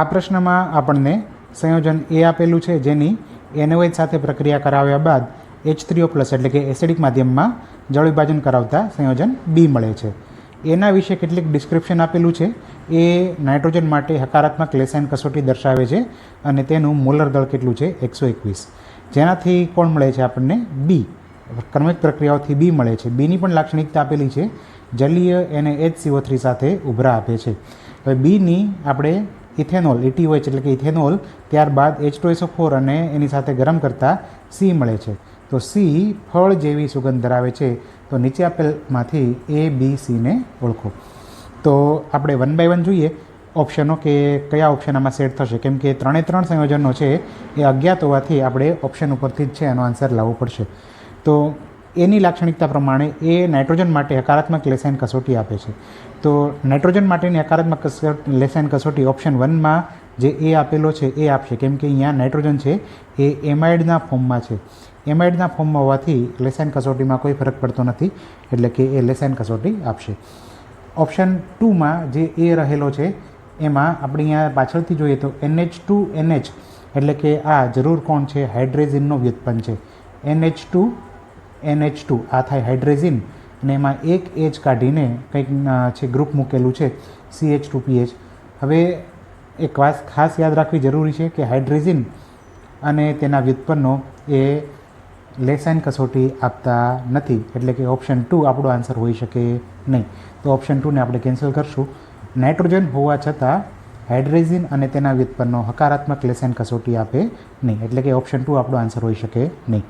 આ પ્રશ્નમાં આપણને સંયોજન એ આપેલું છે જેની એનઓએચ સાથે પ્રક્રિયા કરાવ્યા બાદ એચ થ્રીઓ પ્લસ એટલે કે એસિડિક માધ્યમમાં જળ વિભાજન કરાવતા સંયોજન બી મળે છે. એના વિશે કેટલીક ડિસ્ક્રિપ્શન આપેલું છે. એ નાઇટ્રોજન માટે હકારાત્મક લેસાઇન કસોટી દર્શાવે છે અને તેનું મોલર દળ કેટલું છે? એકસો એકવીસ. જેનાથી કોણ મળે છે આપણને? બી ક્રમિક પ્રક્રિયાઓથી બી મળે છે. બીની પણ લાક્ષણિકતા આપેલી છે. જલીય એને એચ સીઓ થ્રી સાથે ઉભરા આપે છે. હવે બીની આપણે ઇથેનોલ ઇટીઓએચ એટલે કે ઇથેનોલ, ત્યારબાદ એચ ટુ ફોર અને એની સાથે ગરમ કરતાં સી મળે છે. તો સી ફળ જેવી સુગંધ ધરાવે છે. તો નીચે આપેલમાંથી એ બી સીને ઓળખો. તો આપણે વન બાય વન જોઈએ ઓપ્શનો કે કયા ઓપ્શન આમાં સેટ થશે. કેમ કે ત્રણે ત્રણ સંયોજનો છે. એ અજ્ઞાત હોવાથી આપણે ઓપ્શન ઉપરથી જ છે એનો આન્સર લાવવો પડશે. તો એની લાક્ષણિકતા પ્રમાણે એ નાઇટ્રોજન માટે હકારાત્મક લેસાઇન કસોટી આપે છે. તો નાઇટ્રોજન માટેની હકારાત્મક લેસાઇન કસોટી ઓપ્શન વનમાં જે એ આપેલો છે એ આપશે. કેમ કે અહીંયા નાઇટ્રોજન છે, એ એમાઇડના ફોર્મમાં છે. એમાઇડના ફોર્મમાં હોવાથી લેસાઇન કસોટીમાં કોઈ ફરક પડતો નથી, એટલે કે એ લેસાઇન કસોટી આપશે. ઓપ્શન ટુમાં જે એ રહેલો છે, એમાં આપણે અહીંયા પાછળથી જોઈએ તો એનએચ ટુ એનએચ, એટલે કે આ જરૂર કોણ છે? હાઇડ્રેઝિનનો વ્યુત્પન્ન છે. એનએચ ટુ એનએચ ટુ આ થાય હાઇડ્રેઝિન અને એમાં એક એચ કાઢીને કંઈક છે, ગ્રુપ મૂકેલું છે, સી એચ ટુ પીએચ હવે એક વાત ખાસ યાદ રાખવી જરૂરી છે કે હાઇડ્રેઝિન અને તેના વ્યુત્પન્નો એ લેસાઇન કસોટી આપતા નથી, એટલે કે ઓપ્શન ટુ આપણો આન્સર હોઈ શકે નહીં. તો ઓપ્શન ટુને આપણે કેન્સલ કરશું. નાઇટ્રોજન હોવા છતાં હાઇડ્રેઝિન અને તેના વ્યુત્પન્નો હકારાત્મક લેસાઇન કસોટી આપે નહીં, એટલે કે ઓપ્શન ટુ આપણો આન્સર હોઈ શકે નહીં.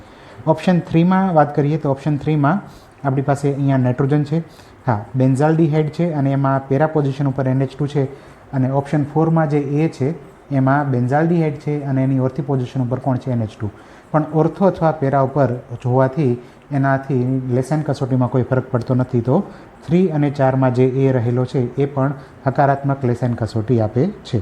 ઓપ્શન થ્રીમાં વાત કરીએ તો ઓપ્શન થ્રીમાં આપણી પાસે અહીંયા નાઇટ્રોજન છે. હા બેન્ઝાલ્ડીહાઇડ છે અને એમાં પેરા પોઝિશન ઉપર એનએચ ટુ છે અને ઓપ્શન ફોરમાં જે એ છે, એમાં બેન્ઝાલ્ડીહાઇડ છે અને એની ઓર્થી પોઝિશન ઉપર કોણ છે? NH two. પણ ઓર્થો અથવા પેરા ઉપર જોવાથી એનાથી લેસન કસોટીમાં કોઈ ફરક પડતો નથી. તો થ્રી અને ચારમાં જે એ રહેલો છે, એ પણ હકારાત્મક લેસન કસોટી આપે છે.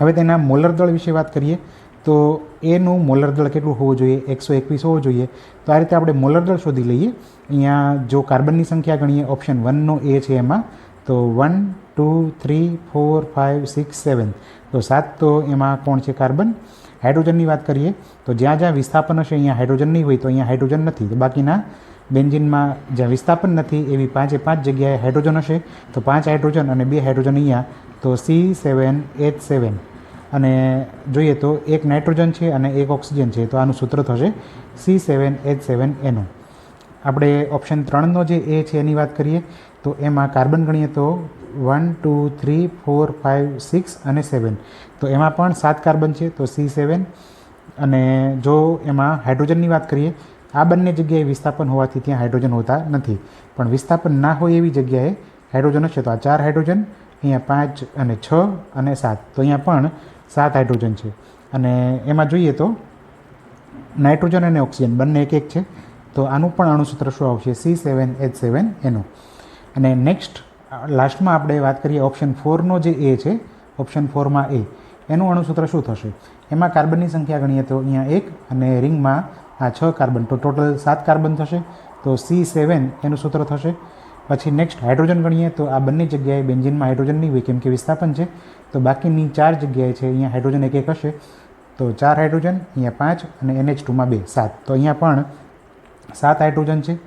હવે તેના મોલર દળ વિશે વાત કરીએ. તો એનું મોલર દળ કેટલું હોવું જોઈએ? એકસો એકવીસ હોવું જોઈએ. તો આ રીતે આપણે મોલર દળ શોધી લઈએ. અહીંયા જો કાર્બનની સંખ્યા ગણીએ, ઓપ્શન વનનો એ છે એમાં. તો one, two, three, four, five, six, seven. તો સાત તો એમાં કોણ છે કાર્બન? હાઇડ્રોજનની વાત કરીએ, તો જ્યાં જ્યાં વિસ્થાપન હશે અહીંયા હાઇડ્રોજન નહીં હોય તો અહીંયા હાઇડ્રોજન નથી. તો બાકીના બેન્જિનમાં જ્યાં વિસ્થાપન નથી, એવી પાંચે પાંચ જગ્યાએ હાઇડ્રોજન હશે. તો પાંચ હાઇડ્રોજન અને બે હાઇડ્રોજન અહીંયા. તો સી સેવન, એચ સેવન. અને જોઈએ તો એક નાઇટ્રોજન છે અને એક ઓક્સિજન છે, તો આનું સૂત્ર થશે સી સેવન એચ સેવન એનો આપણે ઓપ્શન ત્રણનો જે એ છે એની વાત કરીએ, તો એમાં કાર્બન ગણીએ તો one two three four five six અને સેવન તો એમાં પણ સાત કાર્બન છે, તો સી સેવન અને જો એમાં હાઇડ્રોજનની વાત કરીએ, આ બંને જગ્યાએ વિસ્થાપન હોવાથી ત્યાં હાઇડ્રોજન હોતા નથી. પણ વિસ્થાપન ના હોય એવી જગ્યાએ હાઇડ્રોજન હશે તો આ ચાર હાઇડ્રોજન અહીંયા પાંચ અને છ અને સાત. તો અહીંયા પણ સાત હાઇડ્રોજન છે. અને એમાં જોઈએ તો નાઇટ્રોજન અને ઓક્સિજન બંને એક એક છે. તો આનું પણ અણુસૂત્ર શું આવશે? સી સેવન એચ સેવન એનું અને નેક્સ્ટ લાસ્ટમાં આપણે વાત કરીએ ઓપ્શન ફોરનો જે એ છે ઓપ્શન ફોરમાં એ એનું અણુસૂત્ર શું થશે? એમાં કાર્બનની સંખ્યા ગણીએ તો અહીંયા એક અને રિંગમાં આ છ કાર્બન. તો ટોટલ સાત કાર્બન થશે. તો સી સેવન એનું સૂત્ર થશે. પછી નેક્સ્ટ હાઇડ્રોજન ગણીએ તો આ બંને જગ્યાએ બેન્ઝિનમાં હાઇડ્રોજન નહીં હોય, કેમ કે વિસ્થાપન છે. તો બાકીની ચાર જગ્યાએ છે, અહીંયા હાઇડ્રોજન એક એક હશે. તો ચાર હાઇડ્રોજન અહીંયા પાંચ અને એનએચ ટુમાં બે, સાત. તો અહીંયા પણ સાત હાઇડ્રોજન છે.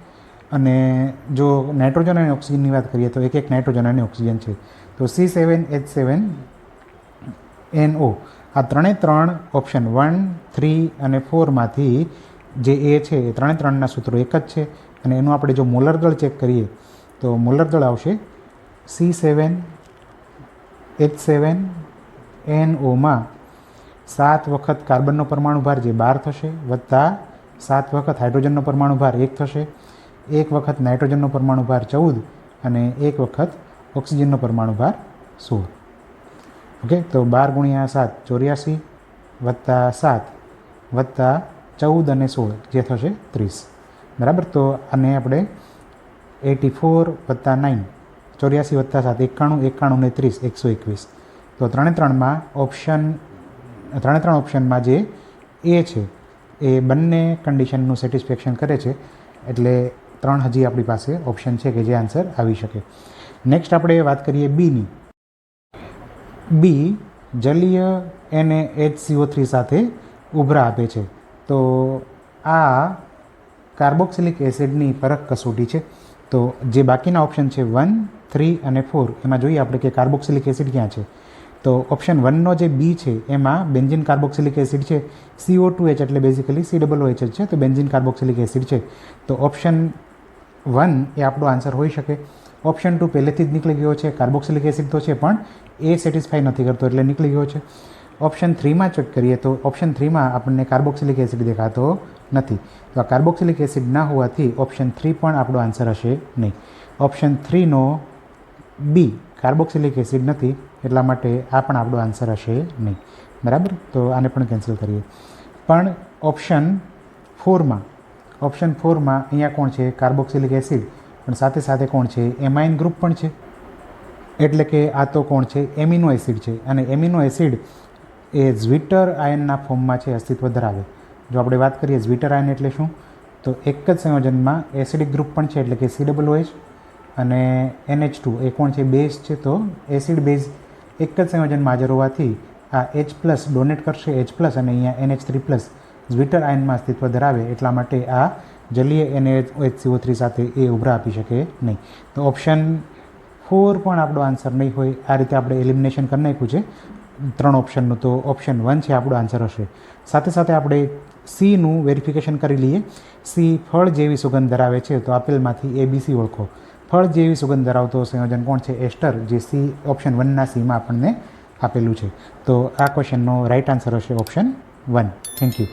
અને જો નાઇટ્રોજન અને ઓક્સિજનની વાત કરીએ તો એક એક નાઇટ્રોજન અને ઓક્સિજન છે. તો C seven H seven N O આ ત્રણે ત્રણ ઓપ્શન વન થ્રી અને ફોરમાંથી જે એ છે, એ ત્રણે ત્રણના સૂત્રો એક જ છે. અને એનું આપણે જો મોલર દળ ચેક કરીએ તો મોલર દળ આવશે. C seven, H seven, N ઓમાં સાત વખત કાર્બનનો પરમાણુ ભાર જે બાર થશે વત્તા સાત વખત હાઇડ્રોજનનો પરમાણુ ભાર એક થશે, એક વખત નાઇટ્રોજનનો પરમાણુ ભાર ચૌદ અને એક વખત ઓક્સિજનનો પરમાણુ ભાર સોળ. ઓકે, તો બાર ગુણ્યા સાત ચોર્યાસી વત્તા સાત વત્તા ચૌદ અને સોળ જે થશે ત્રીસ. બરાબર? તો આને આપણે એટી ફોર વત્તા નાઇન ચોર્યાસી વત્તા સાત. એકાણું એકાણું ને ત્રીસ. એકસો એકવીસ. તો ત્રણે ત્રણમાં ઓપ્શન ત્રણે ત્રણ ઓપ્શનમાં જે એ છે, એ બંને કન્ડિશનનું સેટિસ્ફેક્શન કરે છે. એટલે ત્રણ હજી આપણી પાસે ઓપ્શન છે કે જે આન્સર આવી શકે. નેક્સ્ટ આપણે વાત કરીએ બીની બી જલીય એને એચ સીઓ થ્રી સાથે ઉભરા આપે છે. તો આ કાર્બોક્સિલિક એસિડની પરખ કસોટી છે. તો જે બાકીના ઓપ્શન છે વન થ્રી અને ફોર એમાં જોઈએ આપણે કે કાર્બોક્સિલિક એસિડ ક્યાં છે. તો ઓપ્શન વનનો જે બી છે, એમાં બેન્ઝિન કાર્બોક્સિલિક એસિડ છે સીઓ ટુ એચ એટલે બેઝિકલી સી ડબલ એચ છે, તો બેન્ઝિન કાર્બોક્સિલિક એસિડ છે. તો ઓપ્શન વન એ આપણો આન્સર હોઈ શકે. ઓપ્શન ટુ પહેલેથી જ નીકળી ગયો છે કાર્બોક્સિલિક એસિડ તો છે, પણ એ સેટિસ્ફાઈ નથી કરતો એટલે નીકળી ગયો છે. ઓપ્શન થ્રીમાં ચેક કરીએ તો ઓપ્શન થ્રીમાં આપણને કાર્બોક્સિલિક એસિડ દેખાતો નથી. તો આ કાર્બોક્સિલિક એસિડ ના હોવાથી ઓપ્શન થ્રી પણ આપણો આન્સર હશે નહીં. ઓપ્શન થ્રીનો બી કાર્બોક્સિલિક એસિડ નથી એટલા માટે આ પણ આપણો આન્સર હશે નહીં. બરાબર? તો આને પણ કેન્સલ કરીએ. પણ ઓપ્શન ફોરમાં ઓપ્શન ફોરમાં અહીંયા કોણ છે? Carboxylic acid. પણ સાથે સાથે કોણ છે? એમાઇન ગ્રુપ પણ છે. એટલે કે આ તો કોણ છે? એમિનો એસિડ છે. અને એમિનો એસિડ એ ઝ્વિટર આયનના ફોર્મમાં છે અસ્તિત્વ ધરાવે. જો આપણે વાત કરીએ ઝ્વિટર આયન એટલે શું? તો એક જ સંયોજનમાં એસિડિક ગ્રુપ પણ છે, એટલે કે સી ડબલ ઓએચ અને એનએચ ટુ એ કોણ છે? બેઝ છે. તો એસિડ બેઝ એક જ સંયોજનમાં હાજર હોવાથી આ એચ પ્લસ ડોનેટ કરશે. એચ પ્લસ અને અહીંયા એનએચ થ્રી પ્લસ ઝ્વિટર આયનમાં અસ્તિત્વ ધરાવે એટલા માટે આ જલીય એનએચ સીઓ થ્રી સાથે એ ઉભરા આપી શકે નહીં. તો ઓપ્શન ફોર પણ આપણો આન્સર નહીં હોય. આ રીતે આપણે એલિમિનેશન કરી નાખ્યું છે. ત્રણ ઓપ્શનનું તો ઓપ્શન વન છે, આપણો આન્સર હશે. સાથે સાથે આપણે સીનું વેરિફિકેશન કરી લઈએ. સી ફળ જેવી સુગંધ ધરાવે છે, તો આપેલમાંથી એ બી સી ઓળખો. ફળ જેવી સુગંધ ધરાવતો સંયોજન કોણ છે? એસ્ટર, જે સી ઓપ્શન વનના સીમાં આપણને આપેલું છે. તો આ ક્વેશ્ચનનો રાઇટ આન્સર હશે ઓપ્શન વન થેન્ક યુ